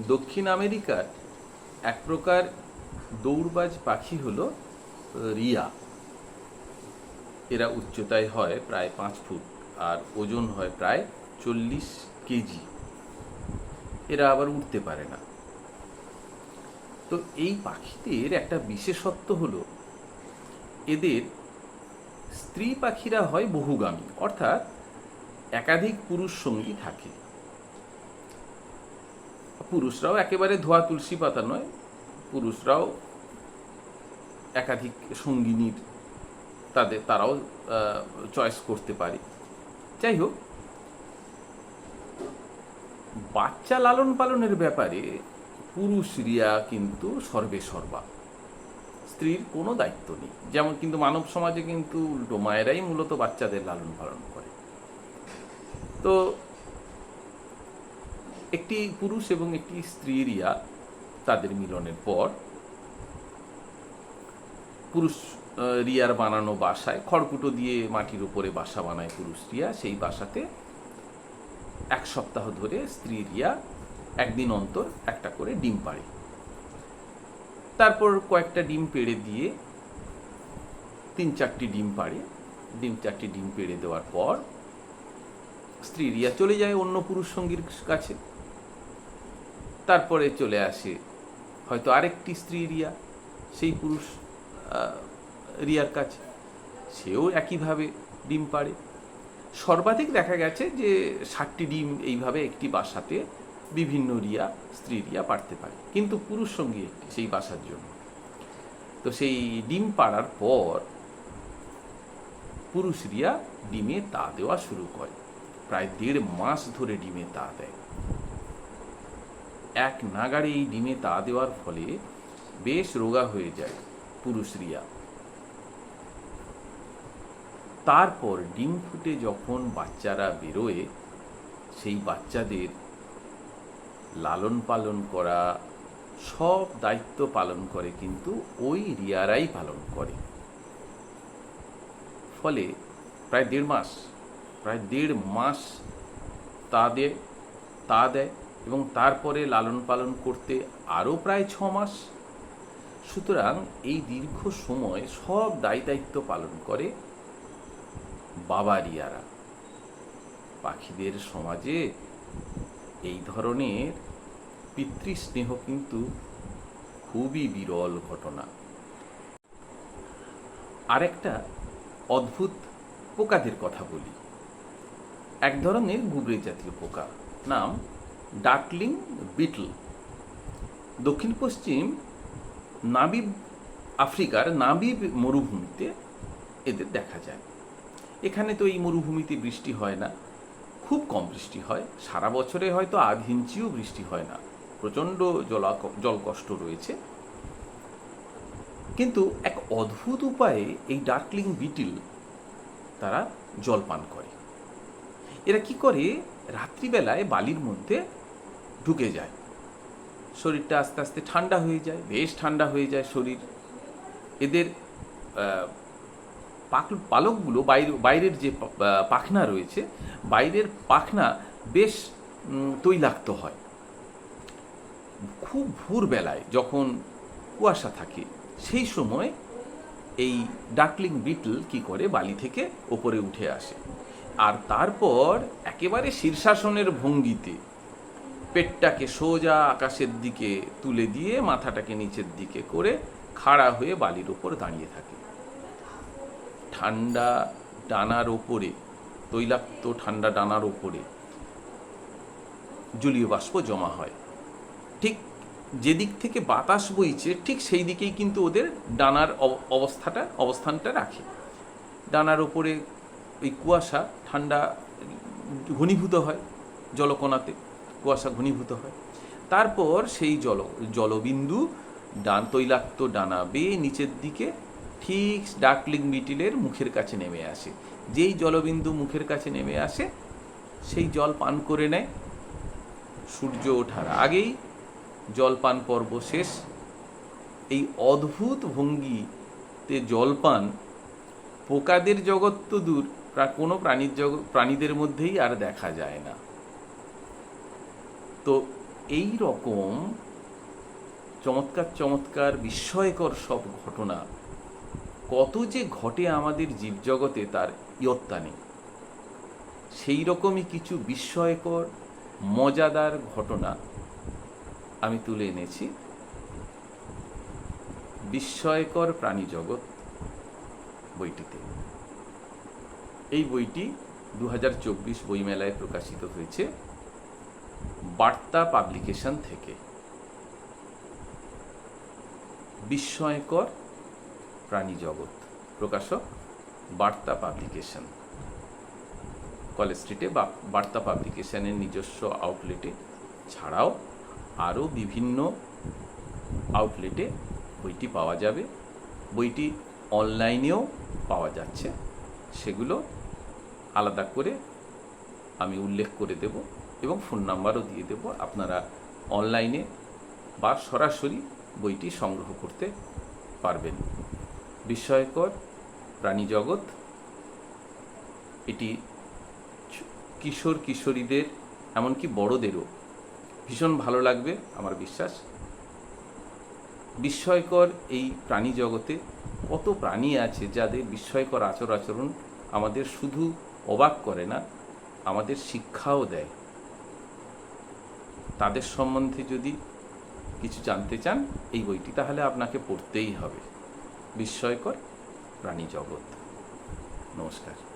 দক্ষিণ আমেরিকার এক প্রকার দৌড়বাজ পাখি হল রিয়া। এরা উচ্চতায় হয় প্রায় পাঁচ ফুট আর ওজন হয় প্রায় চল্লিশ কেজি। এরা আবার উঠতে পারে না। তো এই পাখিদের একটা বিশেষত্ব হলো, এদের স্ত্রী পাখিরা হয় বহুগামী, অর্থাৎ একাধিক পুরুষ সঙ্গী থাকে। পুরুষরাও একেবারে ধোয়া তুলসী পাতা নয়, পুরুষরাও একাধিক সঙ্গিনীর তাদের, তারাও চয়েস করতে পারে। যাই হোক, বাচ্চা লালন পালনের ব্যাপারে পুরুষ রিয়া কিন্তু সর্বে সর্বা। স্ত্রীর কোনো দায়িত্ব নেই। যেমন কিন্তু মানব সমাজে কিন্তু উল্টো মায়েরাই মূলত বাচ্চাদের লালন পালন করে। তো একটি পুরুষ এবং একটি স্ত্রী রিয়া তাদের মিলনের পর পুরুষ রিয়ার বানানো বাসায় খড়কুটো দিয়ে মাটির উপরে বাসা বানায় পুরুষ রিয়া। সেই বাসাতে এক সপ্তাহ ধরে স্ত্রী রিয়া একদিন অন্তর একটা করে ডিম পাড়ে। তারপর কয়েকটা ডিম পেড়ে দিয়ে তিন চারটি ডিম পাড়ে। ডিম, চারটি ডিম পেড়ে দেওয়ার পর স্ত্রী রিয়া চলে যায় অন্য পুরুষ সঙ্গীর কাছে। তারপরে চলে আসে হয়তো আরেকটি স্ত্রী রিয়া, সেই পুরুষ রিয়ার কাছে। সেও একইভাবে ডিম পাড়ে। সর্বাধিক দেখা গেছে যে ষাটটি ডিম এইভাবে একটি বাসাতে বিভিন্ন রিয়া, স্ত্রী রিয়া পারতে পারে। কিন্তু পুরুষ সঙ্গী একটি, সেই বাসার জন্য। তো সেই ডিম পাড়ার পর পুরুষ রিয়া ডিমে তা দেওয়া শুরু করে। প্রায় দেড় মাস ধরে ডিমে তা দেয়। এক নাগাড়ে এই ডিমে তা দেওয়ার ফলে বেশ রোগা হয়ে যায় পুরুষ রিয়া তারপর ডিম ফুটে যখন বাচ্চারা বেরোয়, সেই বাচ্চাদের লালন পালন করা, সব দায়িত্ব পালন করে কিন্তু ওই রিয়ারাই পালন করে। ফলে প্রায় দেড় মাস, প্রায় দেড় মাস তা দেয় তা দেয়। এবং তারপরে লালন পালন করতে আরও প্রায় ছ মাস। সুতরাং এই দীর্ঘ সময় সব দায় দায়িত্ব পালন করে বাবা রিয়ারা। পাখিদের সমাজে এই ধরনের পিতৃস্নেহ কিন্তু খুবই বিরল ঘটনা। আরেকটা অদ্ভুত পোকাদের কথা বলি। এক ধরনের গুবরে জাতীয় পোকা, নাম ডাকলিং বিটল। দক্ষিণ পশ্চিম, নাবিব আফ্রিকার নাবিব মরুভূমিতে এদের দেখা যায়। এখানে তো এই মরুভূমিতে বৃষ্টি হয় না। খুব কম বৃষ্টি হয়। সারা বছরে হয়তো আধ ইঞ্চিও বৃষ্টি হয় না। প্রচণ্ড জলা জলকষ্ট রয়েছে। কিন্তু এক অদ্ভুত উপায়ে এই ডার্কলিং বিটিল তারা জল পান করে। এরা কি করে? রাত্রিবেলায় বালির মধ্যে ঢুকে যায়। শরীরটা আস্তে আস্তে ঠান্ডা হয়ে যায়, বেশ ঠান্ডা হয়ে যায় শরীর। এদের পাক পালকগুলো বাইরে, বাইরের যে পাখনা রয়েছে, বাইরের পাখনা বেশ তৈলাক্ত হয়। খুব ভোরবেলায় যখন কুয়াশা থাকে, সেই সময় এই ডাকলিং বিটল কি করে? বালি থেকে ওপরে উঠে আসে। আর তারপর একেবারে শীর্ষাসনের ভঙ্গিতে পেটটাকে সোজা আকাশের দিকে তুলে দিয়ে মাথাটাকে নিচের দিকে করে খাড়া হয়ে বালির ওপর দাঁড়িয়ে থাকে। ঠান্ডা ডানার ওপরে, তৈলাক্ত ঠান্ডা ডানার ওপরে জলীয় বাষ্প জমা হয়। ঠিক যেদিক থেকে বাতাস বইছে, ঠিক সেই দিকেই কিন্তু ওদের ডানার অব- অবস্থাটা, অবস্থানটা রাখে। ডানার ওপরে ওই কুয়াশা ঠান্ডা ঘনীভূত হয় জলকণাতে। কুয়াশা ঘনীভূত হয়। তারপর সেই জল, জলবিন্দু ডান তৈলাক্ত ডানা বেয়ে নিচের দিকে ঠিক ডাকলিং মিটিলের মুখের কাছে নেমে আসে। যেই জলবিন্দু মুখের কাছে নেমে আসে, সেই জল পান করে নেয়। সূর্য ওঠার আগেই জলপান পর্ব শেষ। এই অদ্ভুত ভঙ্গিতে জলপান পোকাদের জগৎ তো দূর কোনো প্রাণীর জগৎ প্রাণীদের মধ্যেই আর দেখা যায় না। তো এই রকম চমৎকার চমৎকার, বিস্ময়কর সব ঘটনা, কত যে ঘটে আমাদের জীবজগতে তার ইয়ত্তা নেই। সেই রকমই কিছু বিস্ময়কর, মজাদার ঘটনা আমি তুলে এনেছি। বিস্ময়কর প্রাণী জগৎ বইটিতে। এই বইটি দু চব্বিশ বইমেলায় প্রকাশিত হয়েছে। বার্তা পাবলিকেশন থেকে। বিস্ময়কর প্রাণী জগৎ। প্রকাশক, বার্তা পাবলিকেশন। কলেজ স্ট্রিটে বা, বার্তা পাবলিকেশনের নিজস্ব আউটলেটে ছাড়াও আরও বিভিন্ন আউটলেটে বইটি পাওয়া যাবে। বইটি অনলাইনেও পাওয়া যাচ্ছে। সেগুলো আলাদা করে আমি উল্লেখ করে দেব। এবং ফোন নাম্বারও দিয়ে দেব। আপনারা অনলাইনে বা সরাসরি বইটি সংগ্রহ করতে পারবেন। বিস্ময়কর প্রাণী জগৎ। এটি কিশোর কিশোরীদের, এমনকি বড়দেরও ভীষণ ভালো লাগবে আমার বিশ্বাস। বিস্ময়কর এই প্রাণী জগতে কত প্রাণী আছে যাদের বিস্ময়কর আচর আচরণ আমাদের শুধু অবাক করে না, আমাদের শিক্ষাও দেয়। তাদের সম্বন্ধে যদি কিছু জানতে চান, এই বইটি তাহলে আপনাকে পড়তেই হবে। বিস্ময়কর প্রাণী জগৎ নমস্কার।